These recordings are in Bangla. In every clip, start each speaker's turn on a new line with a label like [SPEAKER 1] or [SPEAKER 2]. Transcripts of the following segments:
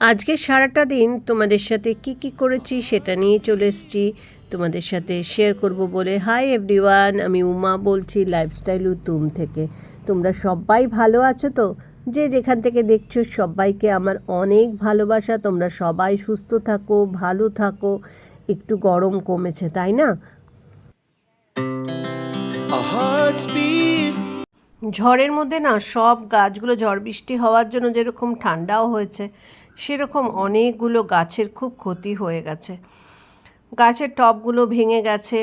[SPEAKER 1] আজকে সারাটা দিন তোমাদের সাথে কি কি করেছি সেটা নিয়ে চলে এসেছি। তোমাদের সাথে শেয়ার করব বলে। হাই এভরিওয়ান আমি উমা বলছি লাইফস্টাইল উতুম থেকে। তোমরা সবাই ভালো আছো তো? যে যেখান থেকে দেখছ সবাইকে আমার অনেক ভালোবাসা। তোমরা সবাই সুস্থ থাকো, ভালো থাকো। একটু গরম কমেছে, তাই না?
[SPEAKER 2] Beat.
[SPEAKER 1] ঝড়ের মধ্যে না সব গাছগুলো ঝড় বৃষ্টি হওয়ার জন্য যেরকম ঠান্ডাও হয়েছে, সেরকম অনেকগুলো গাছের খুব ক্ষতি হয়ে গেছে। গাছের টবগুলো ভেঙে গেছে,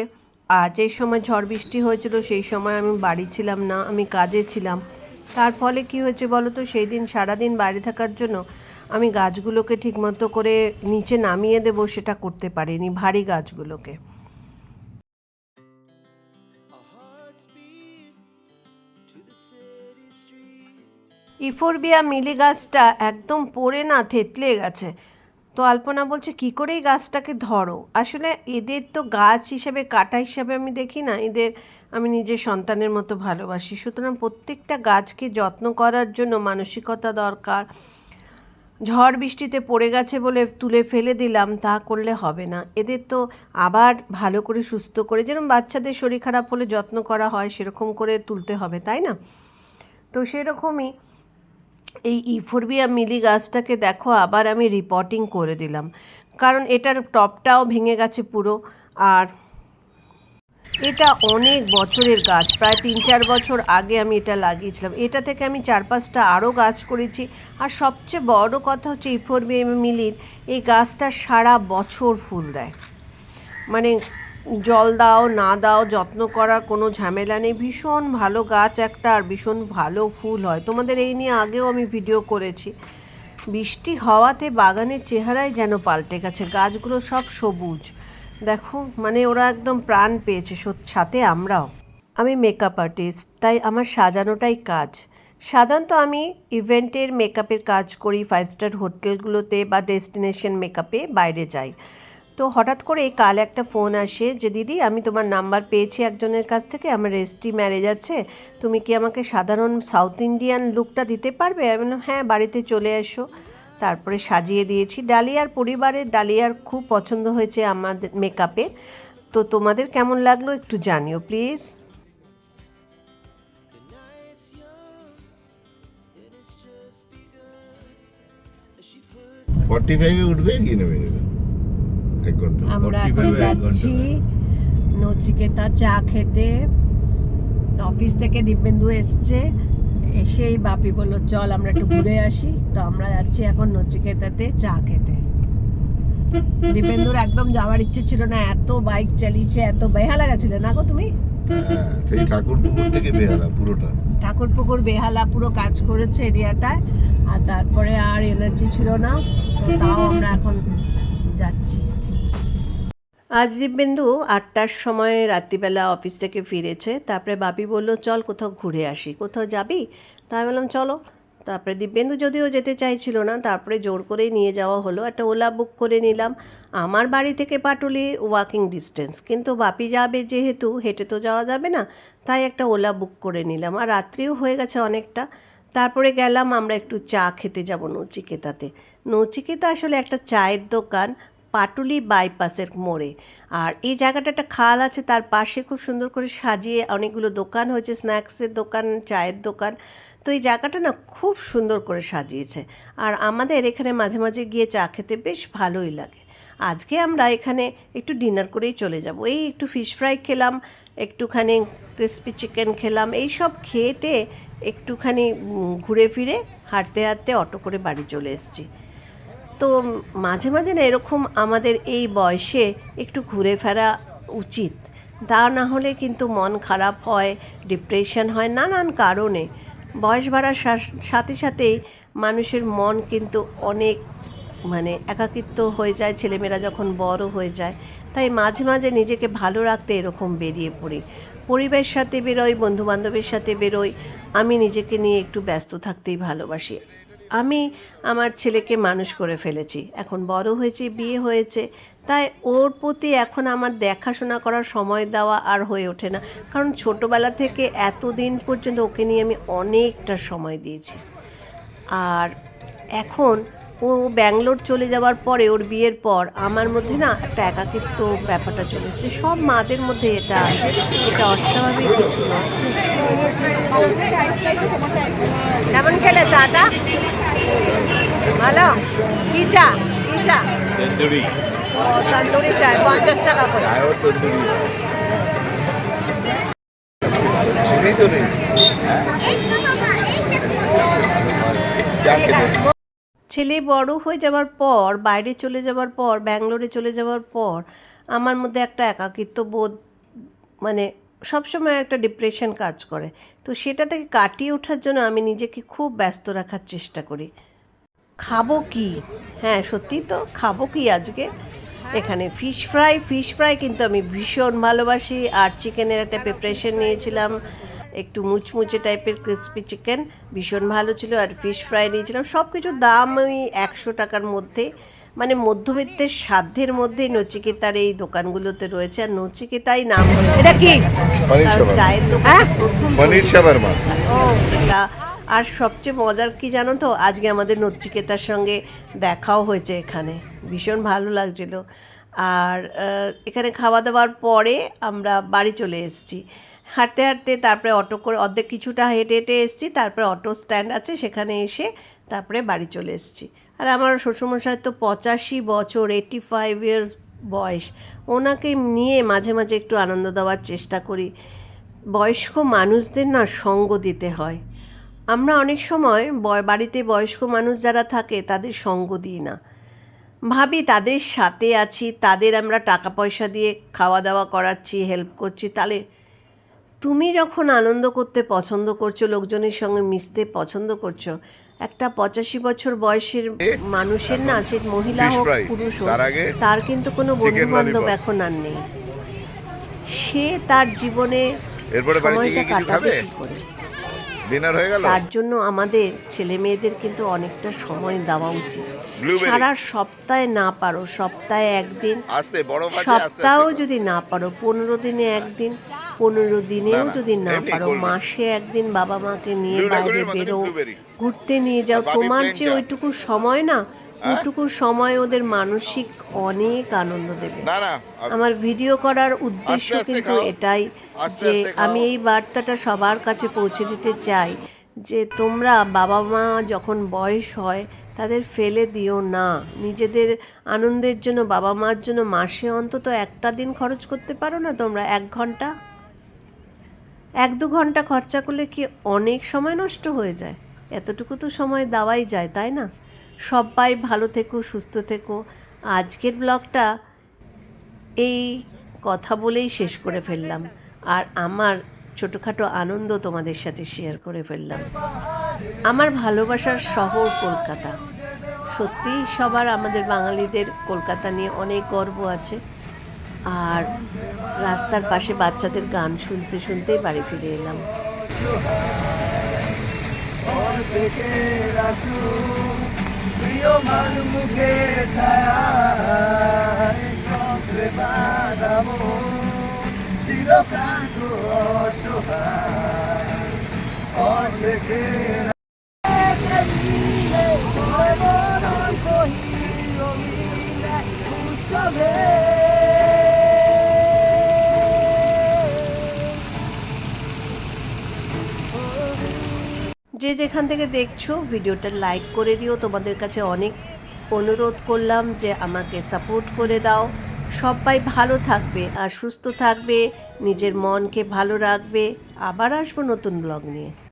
[SPEAKER 1] আর যেই সময় ঝড় বৃষ্টি হয়েছিল সেই সময় আমি বাড়ি ছিলাম না, আমি কাজে ছিলাম। তার ফলে কি হয়েছে বলো তো সেই দিন সারাদিন বাইরে থাকার জন্য আমি গাছগুলোকে ঠিকমতো করে নিচে নামিয়ে দেবো সেটা করতে পারিনি, ভারী গাছগুলোকে। ইফোরবিয়া মিলি গাছটা একদম পড়ে না, থেতলে গেছে। তো আলপনা বলছে, কি করে এই গাছটাকে ধরো? আসলে এদের তো গাছ হিসেবে, কাটা হিসাবে আমি দেখি না। এদের আমি নিজের সন্তানের মতো ভালোবাসি। সুতরাং প্রত্যেকটা গাছকে যত্ন করার জন্য মানসিকতা দরকার। ঝড় বৃষ্টিতে পড়ে গেছে বলে তুলে ফেলে দিলাম, তা করলে হবে না। এদের তো আবার ভালো করে সুস্থ করে, যেরকম বাচ্চাদের শরীর খারাপ হলে যত্ন করা হয়, সেরকম করে তুলতে হবে, তাই না? তো সেরকমই এই ইফোরবিয়া মিলি গাছটাকে দেখো, আবার আমি রিপোর্টিং করে দিলাম। কারণ এটার টপটাও ভেঙে গেছে পুরো, আর এটা অনেক বছরের গাছ, প্রায় তিন চার বছর আগে আমি এটা লাগিয়েছিলাম। এটা থেকে আমি চার পাঁচটা আরও গাছ করেছি, আর সবচেয়ে বড় কথা হচ্ছে ইফোরবিয়া মিলির এই গাছটা সারা বছর ফুল দেয়। মানে জল দাও, না দাও, যত্ন করার কোনো ঝামেলা নেই। ভীষণ ভালো গাছ একটা আর ভীষণ ভালো ফুল হয়। তোমাদের এই নিয়ে আগেও আমি ভিডিও করেছি। বৃষ্টি হওয়াতে বাগানের চেহারাই যেন পাল্টে গেছে। গাছগুলো সব সবুজ। দেখো মানে ওরা একদম প্রাণ পেয়েছে সাথে আমরাও। আমি মেকআপ আর্টিস্ট তাই আমার সাজানোটাই কাজ। সাধারণত আমি ইভেন্টের মেকআপের কাজ করি ফাইভ স্টার হোটেলগুলোতে বা ডেস্টিনেশন মেকআপে বাইরে যাই। তো হঠাৎ করে কাল একটা ফোন আসে যে, দিদি, আমি তোমার নাম্বার পেয়েছি একজনের কাছ থেকে, আমার রেজিস্ট্রি ম্যারেজ আছে, তুমি কি আমাকে সাধারণ সাউথ ইন্ডিয়ান লুকটা দিতে পারবে? আমি বললাম হ্যাঁ বাড়িতে চলে এসো। তারপরে সাজিয়ে দিয়েছি। ডালিয়ার পরিবারের ডালিয়ার খুব পছন্দ হয়েছে আমাদের মেকআপে তো তোমাদের কেমন লাগল একটু জানিও প্লিজ
[SPEAKER 3] ফর্টি ফাইভে উঠবে কি নেবে
[SPEAKER 1] আমরা
[SPEAKER 3] 45
[SPEAKER 1] এখন যাচ্ছি নচিকেতা চা খেতে। অফিস থেকে দীপেন্দু এসছে। এসেই বাপি বলল চল আমরা একটু ঘুরে আসি। তো আমরা যাচ্ছি এখন নচিকেতাতে চা খেতে। দীপেন্দুর একদম যাওয়ার ইচ্ছে ছিল না এত বাইক চালিয়েছে এত বেহালা গেছিলে না গো তুমি?
[SPEAKER 3] হ্যাঁ ঠাকুরপুকুর থেকে বেহারা পুরোটা।
[SPEAKER 1] ঠাকুরপুকুর বেহালা পুরো কাজ করেছে এরিয়াটায় আর তারপরে আর এনার্জি ছিল না তো তাও আমরা এখন যাচ্ছি। আজ দিব্যেন্দু আটটার সময় রাত্রিবেলা অফিস থেকে ফিরেছে। তারপরে বাপি বলল, চল কোথাও ঘুরে আসি। কোথাও যাবি? তাই বললাম, চলো। তারপরে দিব্যেন্দু যদিও যেতে চাইছিল না, তারপরে জোর করেই নিয়ে যাওয়া হলো। একটা ওলা বুক করে নিলাম। আমার বাড়ি থেকে পাটুলি ওয়াকিং ডিস্টেন্স কিন্তু বাপি যাবে যেহেতু, হেঁটে তো যাওয়া যাবে না, তাই একটা ওলা বুক করে নিলাম। আর রাত্রিও হয়ে গেছে অনেকটা। তারপরে গেলাম আমরা একটু চা খেতে যাব নচিকেতাতে। নচিকেতা আসলে একটা চায়ের দোকান। পাটুলি বাইপাসের মোড়ে। আর এই জায়গাটা একটা খাল আছে, তার পাশে খুব সুন্দর করে সাজিয়ে অনেকগুলো দোকান হয়েছে, স্ন্যাক্সের দোকান, চায়ের দোকান। তো এই জায়গাটা না খুব সুন্দর করে সাজিয়েছে। আর আমাদের এখানে মাঝে মাঝে গিয়ে চা খেতে বেশ ভালোই লাগে। আজকে আমরা এখানে একটু ডিনার করেই চলে যাব। এই একটু ফিশ ফ্রাই খেলাম, একটুখানি ক্রিস্পি চিকেন খেলাম, এই সব খেয়েটে একটুখানি ঘুরে ফিরে হাঁটতে হাঁটতে অটো করে বাড়ি চলে এসেছি। তো মাঝে মাঝে না এরকম আমাদের এই বয়সে একটু ঘুরে ফেরা উচিত। তা না হলে কিন্তু মন খারাপ হয় ডিপ্রেশন হয় নানান কারণে। বয়স বাড়ার সাথে সাথেই মানুষের মন কিন্তু অনেক মানে একাকিত্ব হয়ে যায়, ছেলেমেয়েরা যখন বড় হয়ে যায়। তাই মাঝে মাঝে নিজেকে ভালো রাখতে এরকম বেরিয়ে পড়ি। পরিবারের সাথে বেরোই, বন্ধুবান্ধবের সাথে বেরোই। আমি নিজেকে নিয়ে একটু ব্যস্ত থাকতেই ভালোবাসি। আমি আমার ছেলেকে মানুষ করে ফেলেছি। এখন বড় হয়েছে, বিয়ে হয়েছে। তাই ওর প্রতি এখন আমার দেখাশোনা করার সময় দেওয়া আর হয়ে ওঠে না। কারণ ছোটোবেলা থেকে এতদিন পর্যন্ত ওকে নিয়ে আমি অনেকটা সময় দিয়েছি। আর এখন ও ব্যাঙ্গালোর চলে যাওয়ার পরে ওর বিয়ের পর আমার মধ্যে না একটা একাকিত্ব ব্যাপারটা চলে এসেছে। সব মাদের মধ্যে এটা আসে। এটা অস্বাভাবিক কিছু নয় কেমন খেলে চাটা? ভালো? কি চা? কি চা?
[SPEAKER 3] তন্দুরি।
[SPEAKER 1] ও তন্দুরি চায় পঞ্চাশ টাকা করে।
[SPEAKER 3] তন্দুরি। তো নেই চা
[SPEAKER 1] ছেলে বড় হয়ে যাওয়ার পর, বাইরে চলে যাওয়ার পর, ব্যাঙ্গালোরে চলে যাওয়ার পর, আমার মধ্যে একটা একাকিত্ব বোধ মানে সবসময় একটা ডিপ্রেশন কাজ করে। তো সেটা থেকে কাটিয়ে ওঠার জন্য আমি নিজেকে খুব ব্যস্ত রাখার চেষ্টা করি। খাব কি? হ্যাঁ সত্যি তো, খাব কি আজকে? এখানে ফিশ ফ্রাই ফিশ ফ্রাই কিন্তু আমি ভীষণ ভালোবাসি। আর চিকেনের একটা প্রিপারেশন নিয়েছিলাম। একটু মুচমুচে টাইপের ক্রিস্পি চিকেন ভীষণ ভালো ছিল আর ফিশ ফ্রাই নিয়েছিলাম। সব কিছুর দাম ওই একশো টাকার মধ্যে। মানে মধ্যবিত্তের সাধ্যের মধ্যেই নচিকেতার এই দোকানগুলোতে রয়েছে। আর নচিকেতাই নাম হয়েছে। এটা কি? চায়ের দোকান। প্রথম ও এটা। আর সবচেয়ে মজার কি জানো তো? আজকে আমাদের নচিকেতার সঙ্গে দেখাও হয়েছে এখানে। ভীষণ ভালো লাগছিল। আর এখানে খাওয়া দাওয়ার পরে আমরা বাড়ি চলে এসেছি। হাঁটতে হাঁটতে তারপরে অটো করে অর্ধেক কিছুটা হেঁটে হেঁটে এসেছি। তারপরে অটো স্ট্যান্ড আছে, সেখানে এসে তারপরে বাড়ি চলে এসেছি। আর আমার শ্বশুরমশাই তো পঁচাশি বছর এইটি ফাইভ ইয়ার্স বয়স। ওনাকে নিয়ে মাঝে মাঝে একটু আনন্দ দেওয়ার চেষ্টা করি। বয়স্ক মানুষদের না সঙ্গ দিতে হয়। আমরা অনেক সময় বাড়িতে বয়স্ক মানুষ যারা থাকে, তাদের সঙ্গ দিই না। ভাবি তাদের সাথে আছি, তাদের আমরা টাকা পয়সা দিয়ে খাওয়া দাওয়া করাচ্ছি হেল্প করছি, তাহলে তুমি যখন আনন্দ করতে পছন্দ করছ লোকজনের সঙ্গে মিশতে পছন্দ করছ একটা পঁচাশি বছর বয়সের মানুষের না সে মহিলা হোক পুরুষ হোক
[SPEAKER 3] তার
[SPEAKER 1] কিন্তু কোনো বন্ধু বান্ধব এখন আর নেই। সে তার জীবনে সময়টা কাটাবে কি করে?
[SPEAKER 3] ডিনার হয়ে গেল?
[SPEAKER 1] তার জন্য আমাদের ছেলে মেয়েদের কিন্তু অনেকটা সময় দেওয়া উচিত। সারা সপ্তাহে না পারো সপ্তাহে একদিন।
[SPEAKER 3] আস্তে বড়
[SPEAKER 1] সপ্তাহেও যদি না পারো পনেরো দিনে একদিন পনেরো দিনেও যদি না পারো মাসে একদিন বাবা মাকে নিয়ে বাইরে বেরো ঘুরতে নিয়ে যাও। তোমার যে। ওইটুকু সময় না
[SPEAKER 3] হ্যাঁ?
[SPEAKER 1] সময় ওদের মানসিক অনেক আনন্দ দেবে।
[SPEAKER 3] না না
[SPEAKER 1] আমার ভিডিও করার উদ্দেশ্য কিন্তু এটাই যে আমি এই বার্তাটা সবার কাছে পৌঁছে দিতে চাই যে তোমরা বাবা মা যখন বয়স হয় তাদের ফেলে দিও না। নিজেদের আনন্দের জন্য বাবা মার জন্য মাসে অন্তত একটা দিন খরচ করতে পারো না তোমরা? এক ঘণ্টা? এক দু ঘণ্টা খরচা করলে কি অনেক সময় নষ্ট হয়ে যায়? এতটুকু তো সময় দেওয়াই যায় তাই না? সবাই ভালো থেকো, সুস্থ থেকো। আজকের ব্লগটা এই কথা বলেই শেষ করে ফেললাম। আর আমার ছোটোখাটো আনন্দ তোমাদের সাথে শেয়ার করে ফেললাম। আমার ভালোবাসার শহর কলকাতা। সত্যিই সবার আমাদের বাঙালিদের কলকাতা নিয়ে অনেক গর্ব আছে। আর রাস্তার পাশে বাচ্চাদের গান শুনতে শুনতেই বাড়ি ফিরে এলাম। তোমার মুখে ছায়ারে বাদাম ছিল প্রাণ অসহায়। অর্ধেকের যে যেখান থেকে দেখছ, ভিডিওটা লাইক করে দিও। তোমাদের কাছে অনেক অনুরোধ করলাম যে আমাকে সাপোর্ট করে দাও। সবাই ভালো থাকবে আর সুস্থ থাকবে, নিজের মনকে ভালো রাখবে। আবার আসব নতুন ব্লগ নিয়ে।